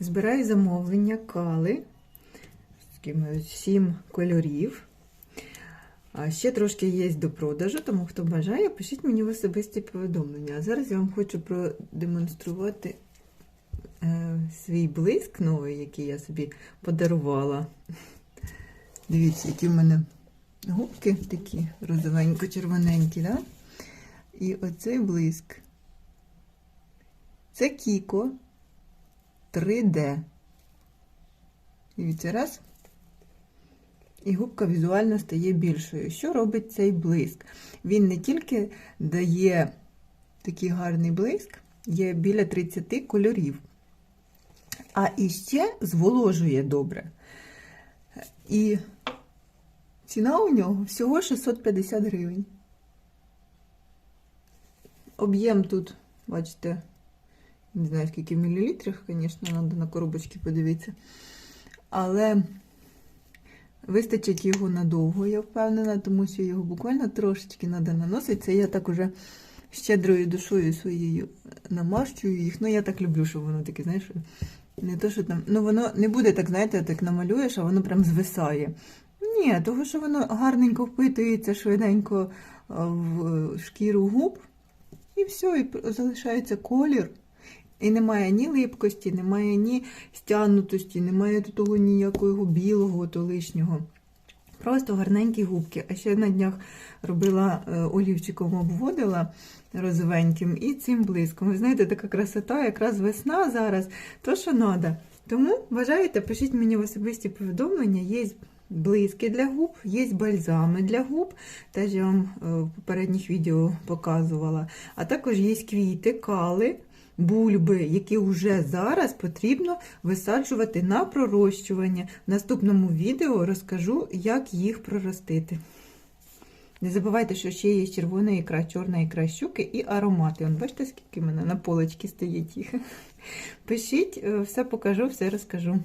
Збираю замовлення кали. Сім кольорів. А ще трошки є до продажу, тому хто бажає, пишіть мені в особисті повідомлення. А зараз я вам хочу продемонструвати е, свій блиск новий, який я собі подарувала. Дивіться, які в мене губки такі розовенько-червоненькі, да? І оцей блиск. Це Кіко 3D. Дивіться, раз. І губка візуально стає більшою. Що робить цей блиск? Він не тільки дає такий гарний блиск, є біля 30 кольорів, а іще зволожує добре. І ціна у нього всього 650 гривень. Об'єм тут, бачите, не знаю, скільки в мілілітрах, звісно, треба на коробочки подивитися. Але вистачить його надовго, я впевнена, тому що його буквально трошечки треба наносити. Це я так уже щедрою душою своєю намащую їх. Ну, я так люблю, щоб воно таке, знаєш, не то, що там. Ну, воно не буде так, знаєте, так намалюєш, а воно прям звисає. Ні, того, що воно гарненько впитується швиденько в шкіру губ, і все, і залишається колір. І немає ні липкості, немає ні стягнутості, немає до того ніякого білого, то лишнього. Просто гарненькі губки. А ще на днях робила олівчиком, обводила розовеньким і цим блиском. Ви знаєте, така красота, якраз весна зараз, то що треба. Тому бажаєте, пишіть мені в особисті повідомлення, є блиски для губ, є бальзами для губ, теж я вам в попередніх відео показувала. А також є квіти, кали бульби, які вже зараз потрібно висаджувати на пророщування. В наступному відео розкажу, як їх проростити. Не забувайте, що ще є червона ікра, чорна ікра щуки і аромати. Вон, бачите, скільки в мене на полочці стоїть їх. Пишіть, все покажу, все розкажу.